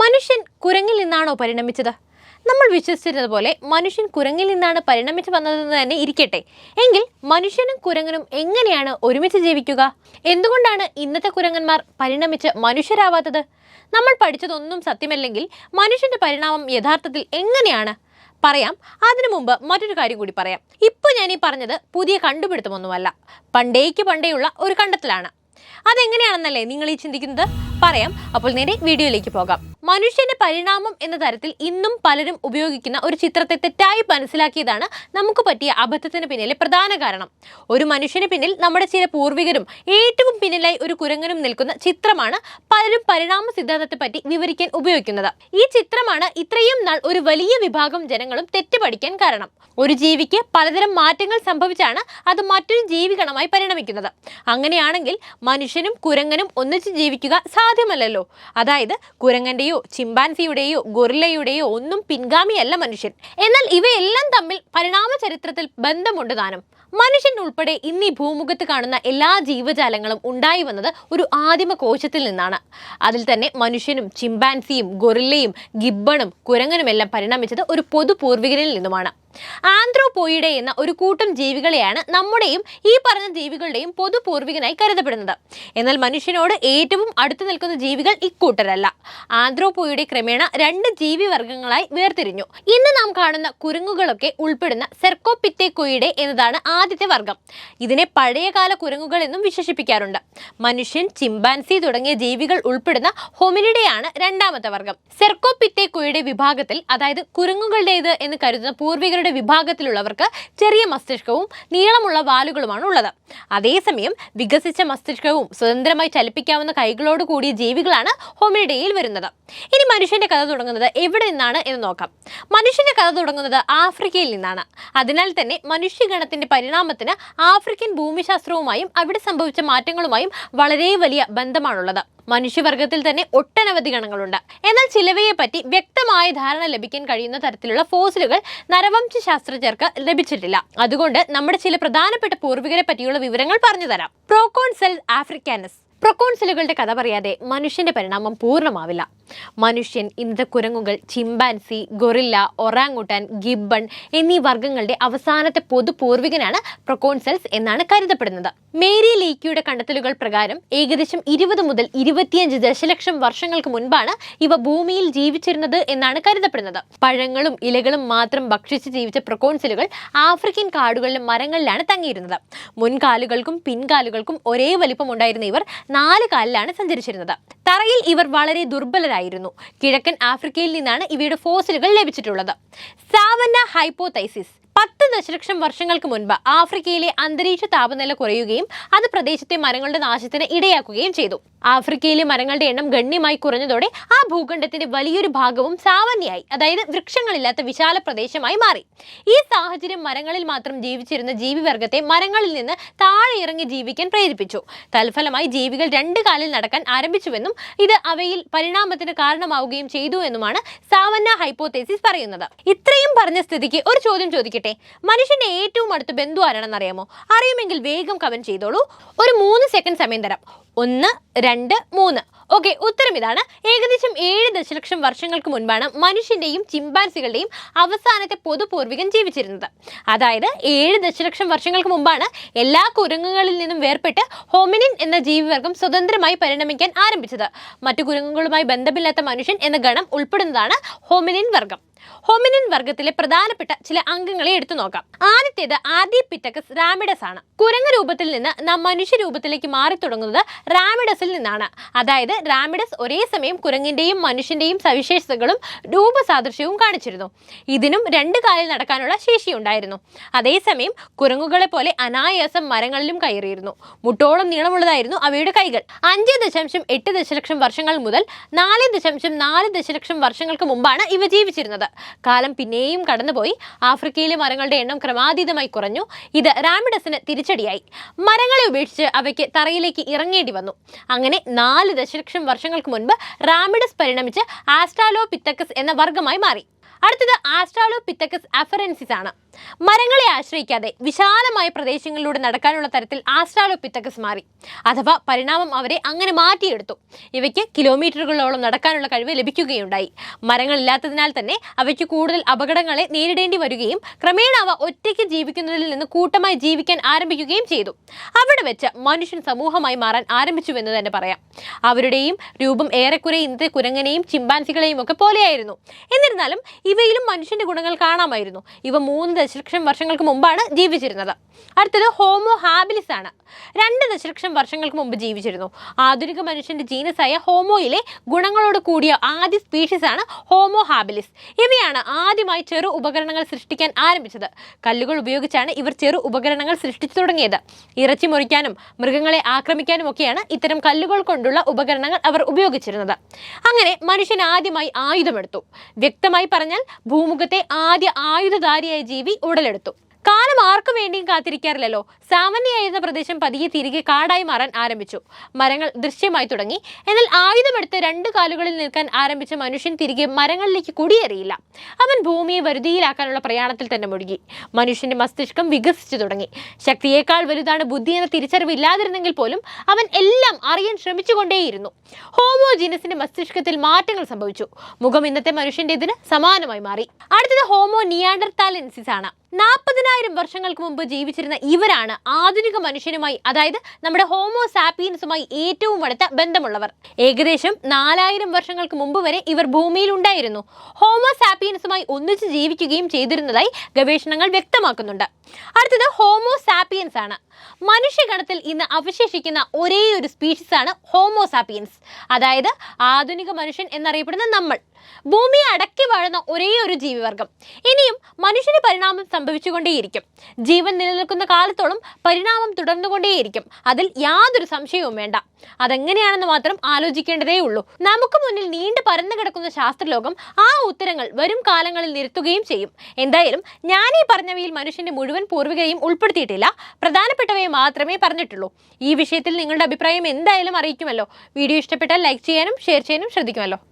മനുഷ്യൻ കുരങ്ങിൽ നിന്നാണോ പരിണമിച്ചത്? നമ്മൾ വിശ്വസിച്ചിരുന്നത് പോലെ മനുഷ്യൻ കുരങ്ങിൽ നിന്നാണ് പരിണമിച്ചു വന്നതെന്ന് തന്നെ ഇരിക്കട്ടെ. എങ്കിൽ മനുഷ്യനും കുരങ്ങനും എങ്ങനെയാണ് ഒരുമിച്ച് ജീവിക്കുക? എന്തുകൊണ്ടാണ് ഇന്നത്തെ കുരങ്ങന്മാർ പരിണമിച്ച് മനുഷ്യരാവാത്തത്? നമ്മൾ പഠിച്ചതൊന്നും സത്യമല്ലെങ്കിൽ മനുഷ്യന്റെ പരിണാമം യഥാർത്ഥത്തിൽ എങ്ങനെയാണ്? പറയാം അതിനു മുമ്പ് മറ്റൊരു കാര്യം കൂടി പറയാം. ഇപ്പോൾ ഞാൻ ഈ പറഞ്ഞത് പുതിയ കണ്ടുപിടുത്തമൊന്നുമല്ല. പണ്ടേക്ക് പണ്ടേയുള്ള ഒരു കണ്ടെത്തലാണ്. അതെങ്ങനെയാണെന്നല്ലേ നിങ്ങൾ ഈ ചിന്തിക്കുന്നത്? പറയാം. അപ്പോൾ നേരെ വീഡിയോയിലേക്ക് പോകാം. മനുഷ്യന്റെ പരിണാമം എന്ന തരത്തിൽ ഇന്നും പലരും ഉപയോഗിക്കുന്ന ഒരു ചിത്രത്തെ തെറ്റായി മനസ്സിലാക്കിയതാണ് നമുക്ക് പറ്റിയ അബദ്ധത്തിന് പിന്നിലെ പ്രധാന കാരണം. ഒരു മനുഷ്യന് പിന്നിൽ നമ്മുടെ ചില പൂർവികരും ഏറ്റവും പിന്നിലായി ഒരു കുരങ്ങനും നിൽക്കുന്ന ചിത്രമാണ് പലരും പരിണാമ സിദ്ധാന്തത്തെ പറ്റി വിവരിക്കാൻ ഉപയോഗിക്കുന്നത്. ഈ ചിത്രമാണ് ഇത്രയും നാൾ ഒരു വലിയ വിഭാഗം ജനങ്ങളും തെറ്റുപഠിക്കാൻ കാരണം. ഒരു ജീവിക്ക് പലതരം മാറ്റങ്ങൾ സംഭവിച്ചാണ് അത് മറ്റൊരു ജീവികണമായി പരിണമിക്കുന്നത്. അങ്ങനെയാണെങ്കിൽ മനുഷ്യനും കുരങ്ങനും ഒന്നിച്ച് ജീവിക്കുക സാധ്യമല്ലല്ലോ അതായത് കുരങ്ങന്റെയോ ചിമ്പാൻസിയുടെയോ ഗൊറില്ലയുടെയോ ഒന്നും പിൻഗാമിയല്ല മനുഷ്യൻ. എന്നാൽ ഇവയെല്ലാം തമ്മിൽ പരിണാമ ചരിത്രത്തിൽ ബന്ധമുണ്ട് താനും. മനുഷ്യൻ ഉൾപ്പെടെ ഇന്ന് ഈ ഭൂമുഖത്ത് കാണുന്ന എല്ലാ ജീവജാലങ്ങളും ഉണ്ടായി വന്നത് ഒരു ആദിമ കോശത്തിൽ നിന്നാണ്. അതിൽ തന്നെ മനുഷ്യനും ചിമ്പാൻസിയും ഗൊറില്ലയും ഗിബ്ബണും കുരങ്ങനുമെല്ലാം പരിണമിച്ചത് ഒരു പൊതു പൂർവികരിൽ നിന്നുമാണ്. ആന്ത്രോപോയിഡെ എന്ന ഒരു കൂട്ടം ജീവികളെയാണ് നമ്മുടെയും ഈ പറഞ്ഞ ജീവികളുടെയും പൊതു പൂർവികനായി കരുതപ്പെടുന്നത്. എന്നാൽ മനുഷ്യനോട് ഏറ്റവും അടുത്തു നിൽക്കുന്ന ജീവികൾ ഇക്കൂട്ടരല്ല. ആന്ത്രോപോയിഡെ ക്രമേണ രണ്ട് ജീവിവർഗങ്ങളായി വേർതിരിഞ്ഞു. ഇന്ന് നാം കാണുന്ന കുരങ്ങുകളൊക്കെ ഉൾപ്പെടുന്ന സെർക്കോപിറ്റേക്കൊയിഡെ എന്നതാണ് ആദ്യത്തെ വർഗം. ഇതിനെ പഴയകാല കുരങ്ങുകൾ എന്നും വിശേഷിപ്പിക്കാറുണ്ട്. മനുഷ്യൻ ചിമ്പാൻസി തുടങ്ങിയ ജീവികൾ ഉൾപ്പെടുന്ന ഹൊമിനിഡെയാണ് രണ്ടാമത്തെ വർഗം. സെർക്കോപിറ്റേക്കൊയിഡെ വിഭാഗത്തിൽ അതായത് കുരങ്ങുകളുടേത് എന്ന് കരുതുന്ന പൂർവികരുടെ വിഭാഗത്തിലുള്ളവർക്ക് ചെറിയ മസ്തിഷ്കവും നീളമുള്ള വാലുകളുമാണ് ഉള്ളത്. അതേസമയം വികസിച്ച മസ്തിഷ്കവും സ്വതന്ത്രമായി ചലിപ്പിക്കാവുന്ന കൈകളോട് കൂടിയ ജീവികളാണ് ഹോമിനിഡയിൽ വരുന്നത്. ഇനി മനുഷ്യന്റെ കഥ തുടങ്ങുന്നത് എവിടെ നിന്നാണ് എന്ന് നോക്കാം. മനുഷ്യന്റെ കഥ തുടങ്ങുന്നത് ആഫ്രിക്കയിൽ നിന്നാണ്. അതിനാൽ തന്നെ മനുഷ്യഗണത്തിന്റെ പരിണാമത്തിന് ആഫ്രിക്കൻ ഭൂമിശാസ്ത്രവുമായും അവിടെ സംഭവിച്ച മാറ്റങ്ങളുമായും വളരെ വലിയ ബന്ധമാണുള്ളത്. മനുഷ്യവർഗത്തിൽ തന്നെ ഒട്ടനവധി ഗണങ്ങളുണ്ട്. എന്നാൽ ചിലവയെ പറ്റി വ്യക്തമായ ധാരണ ലഭിക്കാൻ കഴിയുന്ന തരത്തിലുള്ള ഫോസിലുകൾ നരവംശ ശാസ്ത്രജ്ഞർക്ക് ലഭിച്ചിട്ടില്ല. അതുകൊണ്ട് നമ്മുടെ ചില പ്രധാനപ്പെട്ട പൂർവികരെ പറ്റിയുള്ള വിവരങ്ങൾ പറഞ്ഞു തരാം. പ്രോക്കോൺസെൽ ആഫ്രിക്കാനസ് പ്രൊക്കോൺസിലുകളുടെ കഥ പറയാതെ മനുഷ്യന്റെ പരിണാമം പൂർണമാവില്ല. മനുഷ്യൻ ഇന്നത്തെ കുരങ്ങുകൾ ചിമ്പാൻസി ഗൊറില്ല ഒറാങ്ങുട്ടാൻ ഗിബ്ബൺ എന്നീ വർഗങ്ങളുടെ അവസാനത്തെ പൊതു പൂർവികനാണ് പ്രൊക്കോൺസെൽസ് എന്നാണ് കരുതപ്പെടുന്നത്. മേരി ലീക്കിയുടെ കണ്ടെത്തലുകൾ പ്രകാരം ഏകദേശം ഇരുപത് മുതൽ ഇരുപത്തിയഞ്ച് ദശലക്ഷം വർഷങ്ങൾക്ക് മുൻപാണ് ഇവ ഭൂമിയിൽ ജീവിച്ചിരുന്നത് എന്നാണ് കരുതപ്പെടുന്നത്. പഴങ്ങളും ഇലകളും മാത്രം ഭക്ഷിച്ച് ജീവിച്ച പ്രൊക്കോൺസിലുകൾ ആഫ്രിക്കൻ കാടുകളിലും മരങ്ങളിലാണ് തങ്ങിയിരുന്നത്. മുൻകാലുകൾക്കും പിൻകാലുകൾക്കും ഒരേ വലിപ്പമുണ്ടായിരുന്ന ഇവർ നാല് കാലിലാണ് സഞ്ചരിച്ചിരുന്നത്. തറയിൽ ഇവർ വളരെ ദുർബലരായിരുന്നു. കിഴക്കൻ ആഫ്രിക്കയിൽ നിന്നാണ് ഇവയുടെ ഫോസിലുകൾ ലഭിച്ചിട്ടുള്ളത്. സാവന്ന ഹൈപ്പോതൈസിസ് പത്ത് ദശലക്ഷം വർഷങ്ങൾക്ക് മുൻപ് ആഫ്രിക്കയിലെ അന്തരീക്ഷ താപനില കുറയുകയും അത് പ്രദേശത്തെ മരങ്ങളുടെ നാശത്തിന് ഇടയാക്കുകയും ചെയ്തു. ആഫ്രിക്കയിലെ മരങ്ങളുടെ എണ്ണം ഗണ്യമായി കുറഞ്ഞതോടെ ആ ഭൂഖണ്ഡത്തിന്റെ വലിയൊരു ഭാഗവും സാവന്യായി അതായത് വൃക്ഷങ്ങളില്ലാത്ത വിശാല പ്രദേശമായി മാറി. ഈ സാഹചര്യം മരങ്ങളിൽ മാത്രം ജീവിച്ചിരുന്ന ജീവിവർഗത്തെ മരങ്ങളിൽ നിന്ന് താഴെ ഇറങ്ങി ജീവിക്കാൻ പ്രേരിപ്പിച്ചു. തൽഫലമായി ജീവികൾ രണ്ട് കാലിൽ നടക്കാൻ ആരംഭിച്ചുവെന്നും ഇത് അവയിൽ പരിണാമത്തിന് കാരണമാവുകയും ചെയ്തു എന്നുമാണ് സാവന്ന ഹൈപ്പോത്തേസിസ് പറയുന്നത്. ഇത്രയും പറഞ്ഞ സ്ഥിതിക്ക് ഒരു ചോദ്യം ചോദിക്കട്ടെ? മനുഷ്യന്റെ ഏറ്റവും അടുത്ത ബന്ധു ആരാണെന്ന് അറിയാമോ അറിയുമെങ്കിൽ വേഗം കമന്റ് ചെയ്തോളൂ. ഒരു മൂന്ന് സെക്കൻഡ് സമയം തരാം. ഒന്ന് രണ്ട് മൂന്ന്. ഓക്കെ ഉത്തരം ഇതാണ്. ഏകദേശം ഏഴ് ദശലക്ഷം വർഷങ്ങൾക്ക് മുൻപാണ് മനുഷ്യന്റെയും ചിമ്പാൻസികളുടെയും അവസാനത്തെ പൊതുപൂർവികൻ ജീവിച്ചിരുന്നത്. അതായത് ഏഴ് ദശലക്ഷം വർഷങ്ങൾക്ക് മുമ്പാണ് എല്ലാ കുരങ്ങുകളിൽ നിന്നും വേർപെട്ട് ഹോമിനിൻ എന്ന ജീവിവർഗം സ്വതന്ത്രമായി പരിണമിക്കാൻ ആരംഭിച്ചത്. മറ്റു കുരങ്ങുകളുമായി ബന്ധമില്ലാത്ത മനുഷ്യൻ എന്ന ഗണം ഉൾപ്പെടുന്നതാണ് ഹോമിനിൻ വർഗം. ഹോമിനിൻ വർഗത്തിലെ പ്രധാനപ്പെട്ട ചില അംഗങ്ങളെ എടുത്തു നോക്കാം. ആദ്യത്തേത് ആദിപിറ്റക്കസ് റാമിഡസ് ആണ്. കുരങ്ങ രൂപത്തിൽ നിന്ന് നാം മനുഷ്യ രൂപത്തിലേക്ക് മാറി തുടങ്ങുന്നത് റാമിഡസിൽ നിന്നാണ്. അതായത് റാമിഡസ് ഒരേ സമയം കുരങ്ങിന്റെയും മനുഷ്യന്റെയും സവിശേഷതകളും രൂപസാദൃശ്യവും കാണിച്ചിരുന്നു. ഇതിനും രണ്ട് കാലിൽ നടക്കാനുള്ള ശേഷി ഉണ്ടായിരുന്നു. അതേസമയം കുരങ്ങുകളെ പോലെ അനായാസം മരങ്ങളിലും കയറിയിരുന്നു. മുട്ടോളം നീളമുള്ളതായിരുന്നു അവയുടെ കൈകൾ. അഞ്ച് ദശാംശം എട്ട് ദശലക്ഷം വർഷങ്ങൾ മുതൽ നാല് ദശാംശം നാല് ദശലക്ഷം വർഷങ്ങൾക്ക് മുമ്പാണ് ഇവ ജീവിച്ചിരുന്നത്. കാലം പിന്നെയും കടന്നുപോയി. ആഫ്രിക്കയിലെ മരങ്ങളുടെ എണ്ണം ക്രമാതീതമായി കുറഞ്ഞു. ഇത് റാമിഡസിന് തിരിച്ചടിയായി. മരങ്ങളെ ഉപേക്ഷിച്ച് അവയ്ക്ക് തറയിലേക്ക് ഇറങ്ങേണ്ടി വന്നു. അങ്ങനെ നാല് ദശലക്ഷം വർഷങ്ങൾക്ക് മുൻപ് റാമിഡസ് പരിണമിച്ച് ആസ്ട്രാലോപിത്തക്കസ് എന്ന വർഗമായി മാറി. അടുത്തത് ആസ്ട്രാലോ പിത്തക്കസ് അഫറൻസിസ് ആണ് മരങ്ങളെ ആശ്രയിക്കാതെ വിശാലമായ പ്രദേശങ്ങളിലൂടെ നടക്കാനുള്ള തരത്തിൽ ആസ്ട്രാലോപിത്തക്കസ് മാറി. അഥവാ പരിണാമം അവരെ അങ്ങനെ മാറ്റിയെടുത്തു. ഇവയ്ക്ക് കിലോമീറ്ററുകളോളം നടക്കാനുള്ള കഴിവ് ലഭിക്കുകയുണ്ടായി. മരങ്ങളില്ലാത്തതിനാൽ തന്നെ അവയ്ക്ക് കൂടുതൽ അപകടങ്ങളെ നേരിടേണ്ടി വരികയും ക്രമേണ അവ ഒറ്റയ്ക്ക് ജീവിക്കുന്നതിൽ നിന്ന് കൂട്ടമായി ജീവിക്കാൻ ആരംഭിക്കുകയും ചെയ്തു. അവിടെ വെച്ച് മനുഷ്യൻ സമൂഹമായി മാറാൻ ആരംഭിച്ചുവെന്ന് തന്നെ പറയാം. അവരുടെയും രൂപം ഏറെക്കുറെ ഇന്നത്തെ കുരങ്ങനെയും ചിമ്പാൻസികളെയും ഒക്കെ പോലെയായിരുന്നു. എന്നിരുന്നാലും ഇവയിലും മനുഷ്യന്റെ ഗുണങ്ങൾ കാണാമായിരുന്നു. ഇവ മൂന്ന് ദശലക്ഷം വർഷങ്ങൾക്ക് മുമ്പാണ് ജീവിച്ചിരുന്നത്. അടുത്തത് ഹോമോ ഹാബിലിസ് ആണ്. രണ്ട് ദശലക്ഷം വർഷങ്ങൾക്ക് മുമ്പ് ജീവിച്ചിരുന്നു. ആധുനിക മനുഷ്യന്റെ ജീനസായ ഹോമോയിലെ ഗുണങ്ങളോട് കൂടിയ ആദ്യ സ്പീഷീസ് ആണ് ഹോമോ ഹാബിലിസ് ഇവയാണ് ആദ്യമായി ചെറു ഉപകരണങ്ങൾ സൃഷ്ടിക്കാൻ ആരംഭിച്ചത്. കല്ലുകൾ ഉപയോഗിച്ചാണ് ഇവർ ചെറു ഉപകരണങ്ങൾ സൃഷ്ടിച്ചു തുടങ്ങിയത്. ഇറച്ചി മുറിക്കാനും മൃഗങ്ങളെ ആക്രമിക്കാനും ഒക്കെയാണ് ഇത്തരം കല്ലുകൾ കൊണ്ടുള്ള ഉപകരണങ്ങൾ അവർ ഉപയോഗിച്ചിരുന്നത്. അങ്ങനെ മനുഷ്യൻ ആദ്യമായി ആയുധമെടുത്തു. വ്യക്തമായി പറഞ്ഞാൽ ഭൂമുഖത്തെ ആദ്യ ആയുധധാരിയായ ജീവി ഉടലെടുത്തു കാലം ആർക്കും വേണ്ടിയും കാത്തിരിക്കാറില്ലല്ലോ. സാമന്യായിരുന്ന പ്രദേശം പതിയെ തിരികെ കാടായി മാറാൻ ആരംഭിച്ചു. മരങ്ങൾ ദൃശ്യമായി തുടങ്ങി. എന്നാൽ ആയുധമെടുത്ത് രണ്ട് കാലുകളിൽ നിൽക്കാൻ ആരംഭിച്ച മനുഷ്യൻ തിരികെ മരങ്ങളിലേക്ക് കുടിയേറിയില്ല. അവൻ ഭൂമിയെ വരുതിയിലാക്കാനുള്ള പ്രയാണത്തിൽ തന്നെ മുഴുകി. മനുഷ്യന്റെ മസ്തിഷ്കം വികസിച്ചു തുടങ്ങി. ശക്തിയേക്കാൾ വലുതാണ് ബുദ്ധി എന്ന തിരിച്ചറിവ് ഇല്ലാതിരുന്നെങ്കിൽ പോലും അവൻ എല്ലാം അറിയാൻ ശ്രമിച്ചുകൊണ്ടേയിരുന്നു. ഹോമോജീനസിന്റെ മസ്തിഷ്കത്തിൽ മാറ്റങ്ങൾ സംഭവിച്ചു. മുഖം ഇന്നത്തെ മനുഷ്യന്റെ ഇതിന് സമാനമായി മാറി. അടുത്തത് ഹോമോ നിയാണ്ടർത്താലൻസിസ് ആണ് നാൽപ്പതിനായിരം വർഷങ്ങൾക്ക് മുമ്പ് ജീവിച്ചിരുന്ന ഇവരാണ് ആധുനിക മനുഷ്യനുമായി അതായത് നമ്മുടെ ഹോമോ സാപ്പിയൻസുമായി ഏറ്റവും അടുത്ത ബന്ധമുള്ളവർ. ഏകദേശം നാലായിരം വർഷങ്ങൾക്ക് മുമ്പ് വരെ ഇവർ ഭൂമിയിൽ ഉണ്ടായിരുന്നു ഹോമോ സാപ്പിയൻസുമായി ഒന്നിച്ച് ജീവിക്കുകയും ചെയ്തിരുന്നതായി ഗവേഷണങ്ങൾ വ്യക്തമാക്കുന്നുണ്ട്. അടുത്തത് ഹോമോ സാപ്പിയൻസ് ആണ്. മനുഷ്യഗണത്തിൽ ഇന്ന് അവശേഷിക്കുന്ന ഒരേ ഒരു സ്പീഷീസ് ആണ് ഹോമോ സാപ്പിയൻസ് അതായത് ആധുനിക മനുഷ്യൻ എന്നറിയപ്പെടുന്ന നമ്മൾ. ഭൂമിയെ അടക്കി വാഴുന്ന ഒരേ ഒരു ജീവിവർഗം. ഇനിയും മനുഷ്യന് പരിണാമം സംഭവിച്ചുകൊണ്ടേയിരിക്കും. ജീവൻ നിലനിൽക്കുന്ന കാലത്തോളം പരിണാമം തുടർന്നുകൊണ്ടേയിരിക്കും. അതിൽ യാതൊരു സംശയവും വേണ്ട. അതെങ്ങനെയാണെന്ന് മാത്രം ആലോചിക്കേണ്ടതേ ഉള്ളൂ. നമുക്ക് മുന്നിൽ നീണ്ടു പരന്നു കിടക്കുന്ന ശാസ്ത്രലോകം ആ ഉത്തരങ്ങൾ വരും കാലങ്ങളിൽ നിരത്തുകയും ചെയ്യും. എന്തായാലും ഞാൻ ഈ പറഞ്ഞവയിൽ മനുഷ്യന്റെ മുഴുവൻ പൂർവികരെയും ഉൾപ്പെടുത്തിയിട്ടില്ല. പ്രധാനപ്പെട്ടവയെ മാത്രമേ പറഞ്ഞിട്ടുള്ളൂ. ഈ വിഷയത്തിൽ നിങ്ങളുടെ അഭിപ്രായം എന്തായാലും അറിയിക്കുമല്ലോ. വീഡിയോ ഇഷ്ടപ്പെട്ടാൽ ലൈക്ക് ചെയ്യാനും ഷെയർ ചെയ്യാനും ശ്രദ്ധിക്കുമല്ലോ.